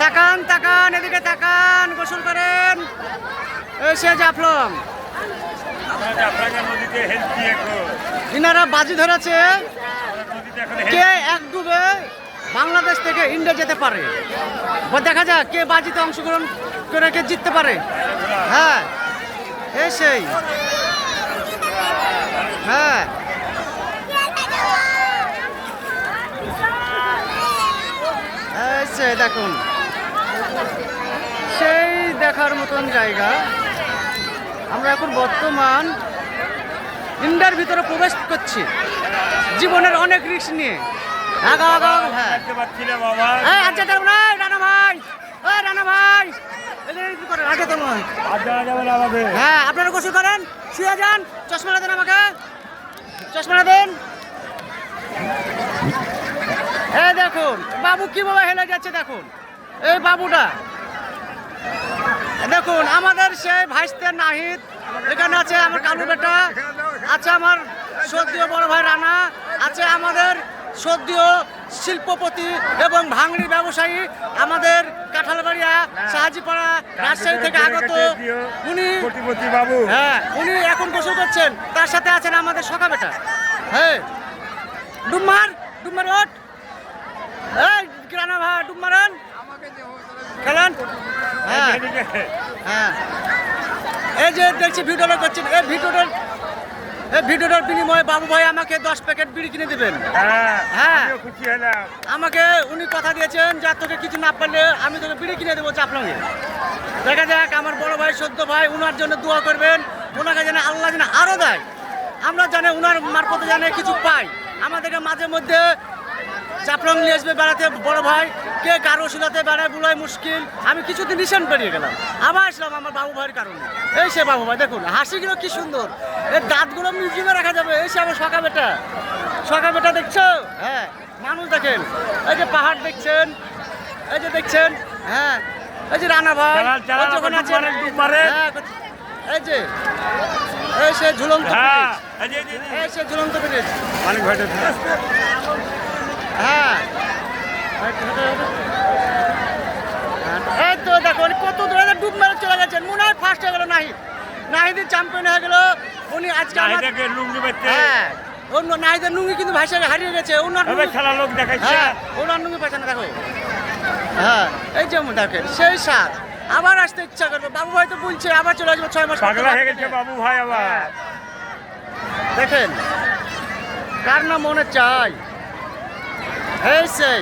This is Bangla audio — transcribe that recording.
তাকান তাকান, এদিকে তাকান, গোসল করেন। এই সে জাফলং। ইনারা বাজি ধরেছে। কে এক ডুবে বাংলাদেশ থেকে ইন্ডিয়া যেতে পারে? দেখা যাক কে বাজিতে অংশগ্রহণ করে কে জিততে পারে। হ্যাঁ এই সেই। হ্যাঁ। সেই দেখুন। সেই দেখার মতন জায়গা। আমরা এখন বর্তমান ইন্ডিয়ার ভিতরে প্রবেশ করছি। জীবনের অনেক রিস্ক নিয়ে। হ্যাঁ। আচ্ছা না রানা ভাই ওই রানা ভাই। হ্যাঁ আপনারা গোসল করেন, শুয়ে যান, চশমা দেন আমাকে। চশমা দেন এই দেখুন বাবু কীভাবে হেলে যাচ্ছে দেখুন। এই বাবুটা দেখুন আমাদের সেই ভাইস্তের নাহিদ এখানে আছে আমার কালু বেটা আছে আমার সদ্যীয় বড় ভাই রানা আছে আমাদের সদ্যীয় শিল্পপতি এবং ভাঙড়ি ব্যবসায়ী আমাদের কাঁঠালবাড়িয়া সাহাজিপাড়া রাজশাহী থেকে আগত। উনি বাবু। হ্যাঁ উনি এখন গোসল করছেন তার সাথে আছেন আমাদের সখা বেটা। হ্যাঁ ডুম্মার ডুম্মার ওট এই কিরানা ভাই ডুম্মারান খেলেন? হ্যাঁ। হ্যাঁ। এই যে দেখছি ভিডিওটা করছেন এই ভিডিওটার এই ভিডিওটার বিনিময়ে বাবু ভাই আমাকে দশ প্যাকেট বিড়ি কিনে দেবেন। হ্যাঁ হ্যাঁ। আমাকে উনি কথা দিয়েছেন যে তোকে কিছু না পারলে আমি তোকে বিড়ি কিনে দেবো চাপলাঙে দেখা যাক আমার বড় ভাই সদ্য ভাই উনার জন্য দোয়া করবেন। ওনাকে যেন আল্লাহ যেন আরও দেয়। আমরা জানি উনার মারফতে জানে কিছু পাই। আমাদেরকে মাঝে মধ্যে চাপলং নিয়ে আসবে বেড়াতে বড় ভাই। কে কারও শিলাতে বেড়ায় বুড়ায় মুশকিল? আমি কিছুদিন রিসেন্ট বেরিয়ে গেলাম। আবার আসলাম আমার বাবু ভাইয়ের কারণে। এই সে বাবু ভাই দেখুন হাসিগুলো কি সুন্দর। এই দাঁতগুলো মিউজিয়ামে রাখা যাবে। এই সে আমার সকা বেটা। সকা বেটা দেখছ? হ্যাঁ মানুষ দেখেন। এই যে পাহাড় দেখছেন এই যে দেখছেন হ্যাঁ এই যে রানা ভাই। হ্যাঁ, এই যে এই সে ঝুলন্ত হ্যাঁ ব্রিজ। এই সে ঝুলন্ত ব্রিজ মালিক ভাইটা এই তো দেখো কত দূরে ডুব মেরে চলে গেছেন। মনে হয় ফার্স্ট হয়ে গেল নাহিদ। নাহিদের চ্যাম্পিয়ন হয়ে গেল। উনি আজকে লুঙ্গি হ্যাঁ অন্য নাহিদের নুঙ্গি কিন্তু ভাইসে হারিয়ে গেছে। ওনার খেলা লোক দেখাইছে। হ্যাঁ ওনার নুঙ্গি পাইছে না দেখো। হ্যাঁ এই যেমন দেখেন সেই সাত আবার আসতে ইচ্ছা করবে। বাবু ভাই তো বলছে আবার চলে আসব ছয় মাস পাগলা হয়ে গেছে বাবু ভাই আবার। হ্যাঁ। দেখেন কার না মনে চাই? এই সেই।